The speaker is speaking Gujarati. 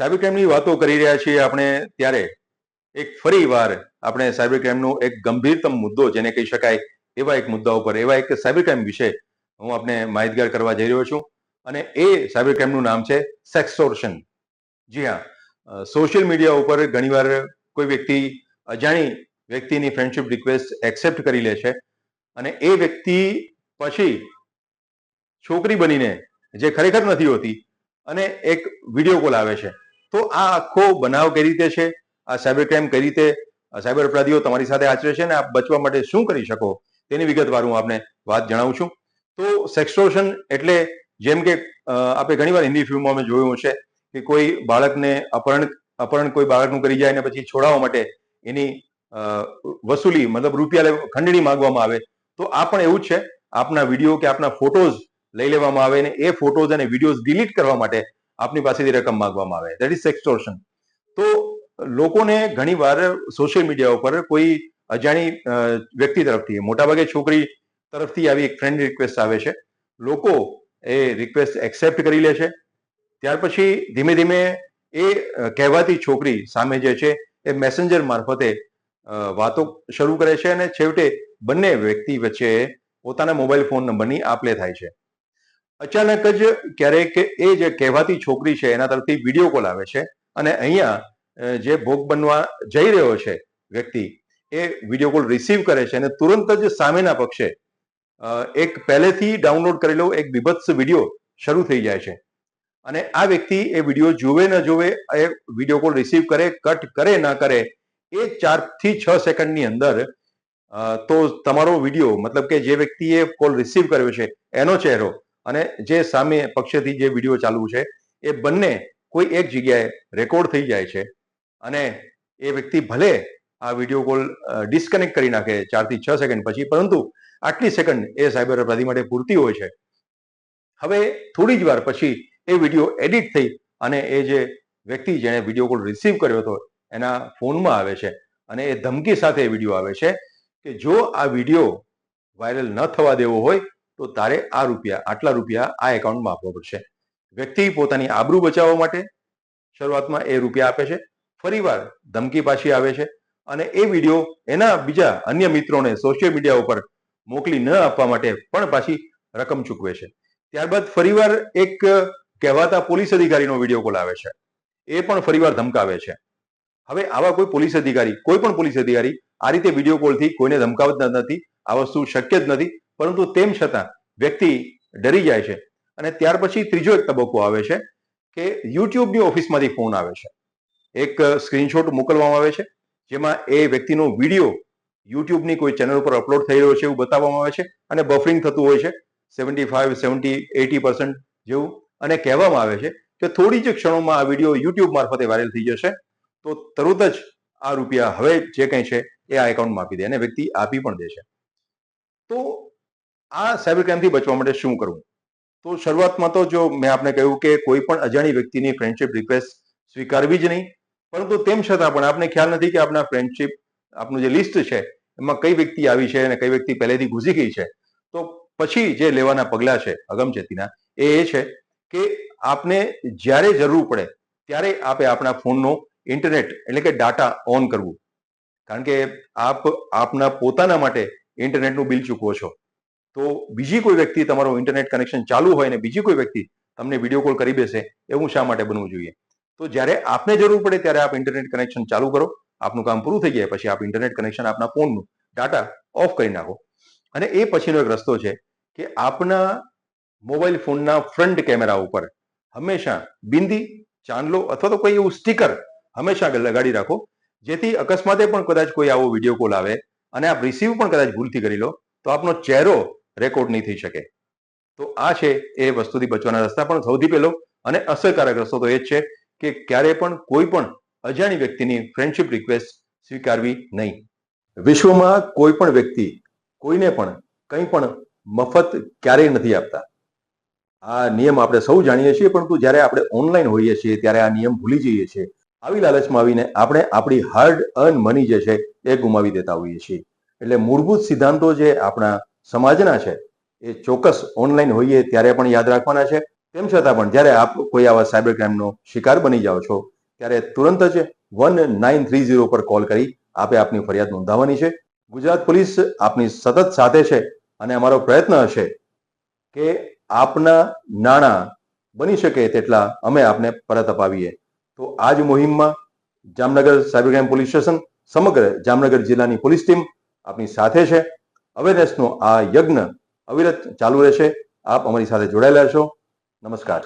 સાયબર ક્રાઇમની વાતો કરી રહ્યા છીએ આપણે ત્યારે એક ફરી વાર આપણે સાયબર ક્રાઇમનો એક ગંભીરતમ મુદ્દો જેને કહી શકાય એવા એક મુદ્દા ઉપર, એવા એક સાયબર ક્રાઇમ વિશે હું આપને માહિતગાર કરવા જઈ રહ્યો છું. અને એ સાયબર ક્રાઇમનું નામ છે સેક્સોર્શન. જી હા સોશિયલ મીડિયા ઉપર ઘણીવાર કોઈ વ્યક્તિ, અજાણી વ્યક્તિની ફ્રેન્ડશિપ રિક્વેસ્ટ એક્સેપ્ટ કરી લે છે અને એ વ્યક્તિ પછી છોકરી બનીને, જે ખરેખર નથી હોતી, અને એક વીડિયો કોલ આવે છે. તો આ આખો બનાવ કઈ રીતે છે? આ સાયબર ક્રાઇમ કઈ રીતે સાયબર અપરાધીઓ તમારી સાથે આચરે છે અને આપ બચવા માટે શું કરી શકો તેની વિગતવાર હું આપને વાત જણાવું છું. તો સેક્સટોર્શન એટલે જેમ કે આપણે ઘણીવાર હિન્દી ફિલ્મોમાં અમે જોયું છે કે કોઈ બાળકને અપહરણ અપહરણ કોઈ બાળકનું કરી જાય અને પછી છોડાવવા માટે એની વસૂલી મતલબ રૂપિયા ખંડણી માંગવામાં આવે તો આ પણ એવું જ છે. આપના વીડિયો કે આપના ફોટોઝ લઈ લેવામાં આવે અને એ ફોટોઝ અને વિડીયોઝ ડિલીટ કરવા માટે આપની પાસેથી રકમ માંગવામાં આવે. દેટ ઇઝ એક્સટોર્શન તો લોકોને ઘણીવાર સોશિયલ મીડિયા ઉપર કોઈ અજાણી વ્યક્તિ તરફથી મોટાભાગે છોકરી તરફથી આવી એક ફ્રેન્ડ રિક્વેસ્ટ આવે છે. લોકો એ રિક્વેસ્ટ એક્સેપ્ટ કરી લે છે. ત્યાર પછી ધીમે ધીમે એ કહેવાતી છોકરી સામે જે છે એ મેસેન્જર મારફતે વાતો શરૂ કરે છે અને છેવટે બંને વ્યક્તિ વચ્ચે પોતાના મોબાઈલ ફોન નંબરની આપલે થાય છે. અચાનક જ ક્યારેક એ જે કહેવાતી છોકરી છે, એના તરફથી વીડિયો કોલ આવે છે અને અહીંયા જે ભોગ બનવા જઈ રહ્યો છે વ્યક્તિ, એ વીડિયો કોલ રિસીવ કરે છે અને તુરંત જ સામેના પક્ષે એક પહેલેથી ડાઉનલોડ કરેલો એક બીભત્સ વીડિયો શરૂ થઈ જાય છે. અને આ વ્યક્તિ એ વીડિયો જોવે ન જોવે, એ વીડિયો કોલ રિસીવ કરે કટ કરે, ના કરે, એ ચારથી છ સેકન્ડની અંદર તો તમારો વીડિયો મતલબ કે જે વ્યક્તિએ કોલ રિસીવ કર્યો છે, એનો ચહેરો અને જે સામે પક્ષેથી જે વીડિયો ચાલુ છે, એ બંને કોઈ એક જગ્યાએ રેકોર્ડ થઈ જાય છે અને એ વ્યક્તિ ભલે આ વીડિયો કોલ ડિસ્કનેક્ટ કરી નાખે ચારથી છ સેકન્ડ પછી, પરંતુ આટલી સેકન્ડ એ સાયબર અપરાધી માટે પૂરતી હોય છે. હવે થોડી જ વાર પછી એ વીડિયો એડિટ થઈ અને એ જે વ્યક્તિ જેણે વીડિયો કોલ રિસીવ કર્યો હતો, એના ફોનમાં આવે છે અને એ ધમકી સાથે એ વીડિયો આવે છે કે જો આ વીડિયો વાયરલ ન થવા દેવો હોય તો તારે આ રૂપિયા, આટલા રૂપિયા આ એકાઉન્ટમાં આપવા પડશે. વ્યક્તિ પોતાની આબરૂ બચાવવા માટે શરૂઆતમાં એ રૂપિયા આપે છે. ફરીવાર ધમકી પાછી આવે છે અને એ વીડિયો એના બીજા અન્ય મિત્રોને સોશિયલ મીડિયા ઉપર મોકલી ન આપવા માટે પણ પાછી રકમ ચૂકવે છે. ત્યારબાદ ફરીવાર એક કહેવાતા પોલીસ અધિકારીનો વીડિયો કોલ આવે છે. એ પણ ફરીવાર ધમકાવે છે. હવે આવા કોઈ પોલીસ અધિકારી, કોઈ પણ પોલીસ અધિકારી આ રીતે વીડિયો કોલથી કોઈને ધમકાવત નથી. આ વસ્તુ શક્ય જ નથી. પરંતુ તેમ છતાં વ્યક્તિ ડરી જાય છે. અને ત્યાર પછી ત્રીજો એક તબક્કો આવે છે કે યુટ્યુબની ઓફિસમાંથી ફોન આવે છે. એક સ્ક્રીનશોટ મોકલવામાં આવે છે, જેમાં એ વ્યક્તિનો વીડિયો યુટ્યુબની કોઈ ચેનલ ઉપર અપલોડ થઈ રહ્યો છે એવું બતાવવામાં આવે છે અને બફરિંગ થતું હોય છે, seventy five, seventy eighty percent જેવું. અને કહેવામાં આવે છે કે થોડી જ ક્ષણોમાં આ વીડિયો યુટ્યુબ મારફતે વાયરલ થઈ જશે. તો તરત જ આ રૂપિયા હવે જે કંઈ છે એ આ એકાઉન્ટમાં આપી દે અને વ્યક્તિ આપી પણ દે છે. તો આ સાયબર ક્રાઇમથી બચવા માટે શું કરવું? તો શરૂઆતમાં તો જો મેં આપને કહ્યું કે કોઈ પણ અજાણી વ્યક્તિની ફ્રેન્ડશિપ રિક્વેસ્ટ સ્વીકારવી જ નહીં, પરંતુ તેમ છતાં પણ આપને ખ્યાલ નથી કે આપના ફ્રેન્ડશિપ આપનું જે લિસ્ટ છે, એમાં કઈ વ્યક્તિ આવી છે અને કઈ વ્યક્તિ પહેલેથી ઘૂસી ગઈ છે? તો પછી જે લેવાના પગલા છે, અગમચેતીના, એ એ છે કે આપને જ્યારે જરૂર પડે, ત્યારે આપે આપણા ફોનનો ઇન્ટરનેટ એટલે કે ડાટા ઓન કરવું. કારણ કે આપ આપના પોતાના માટે ઇન્ટરનેટનું બિલ ચૂકવો છો. તો બીજી કોઈ વ્યક્તિ તમારો ઇન્ટરનેટ કનેક્શન ચાલુ હોય ને બીજી કોઈ વ્યક્તિ તમને વીડિયો કોલ કરી બેસે, એવું શા માટે બનવું જોઈએ? તો જ્યારે આપને જરૂર પડે ત્યારે આપ ઇન્ટરનેટ કનેક્શન ચાલુ કરો, આપનું કામ પૂરું થઈ જાય, પછી આપ ઇન્ટરનેટ કનેક્શન આપના ફોનનું ડાટા ઓફ કરી નાખો. અને એ પછીનો એક રસ્તો છે કે આપના મોબાઈલ ફોનના ફ્રન્ટ કેમેરા ઉપર હંમેશા બિંદી, ચાંદલો અથવા તો કોઈ એવું સ્ટીકર હંમેશા લગાડી રાખો, જેથી અકસ્માતે પણ કદાચ કોઈ આવો વીડિયો કોલ આવે અને આપ રિસીવ પણ કદાચ ભૂલથી કરી લો, તો આપનો ચહેરો રેકોર્ડ નહીં થઈ શકે. તો આ છે એ વસ્તુથી બચવાના રસ્તા પણ સૌથી પહેલો અને અસરકારક રસ્તો તો એ જ છે કે ક્યારે પણ કોઈ પણ અજાણી વ્યક્તિની ફ્રેન્ડશિપ રિક્વેસ્ટ સ્વીકારવી નહીં. વિશ્વમાં કોઈ પણ વ્યક્તિ કોઈને પણ કંઈ પણ મફત ક્યારેય નથી આપતા. આ નિયમ આપણે સૌ જાણીએ છીએ, પરંતુ જ્યારે આપણે ઓનલાઈન હોઈએ છીએ, ત્યારે આ નિયમ ભૂલી જઈએ છીએ. આવી લાલચમાં આવીને આપણે આપણી હાર્ડ અર્ન મની જે છે એ ગુમાવી દેતા હોઈએ છીએ. એટલે મૂળભૂત સિદ્ધાંતો જે આપણા સમાજના છે, એ ચોક્કસ ઓનલાઈન હોઈએ ત્યારે પણ યાદ રાખવાના છે. તેમ છતાં પણ જ્યારે આપ કોઈ આવા સાયબર ક્રાઇમનો શિકાર બની જાઓ છો, ત્યારે તુરંત જ વન નાઇન થ્રી ઝીરો પર કોલ કરી આપે આપની ફરિયાદ નોંધાવવાની છે. ગુજરાત પોલીસ આપની સતત સાથે છે અને અમારો પ્રયત્ન હશે કે આપના નાણાં બની શકે તેટલા અમે આપને પરત અપાવીએ. તો આ જ મુહિમમાં Jamnagar cyber crime police station સમગ્ર જામનગર જિલ્લાની પોલીસ ટીમ આપની સાથે છે. અવેરનેસનો આ યજ્ઞ અવિરત ચાલુ રહેશે. આપ અમારી સાથે જોડાયેલા છો નમસ્કાર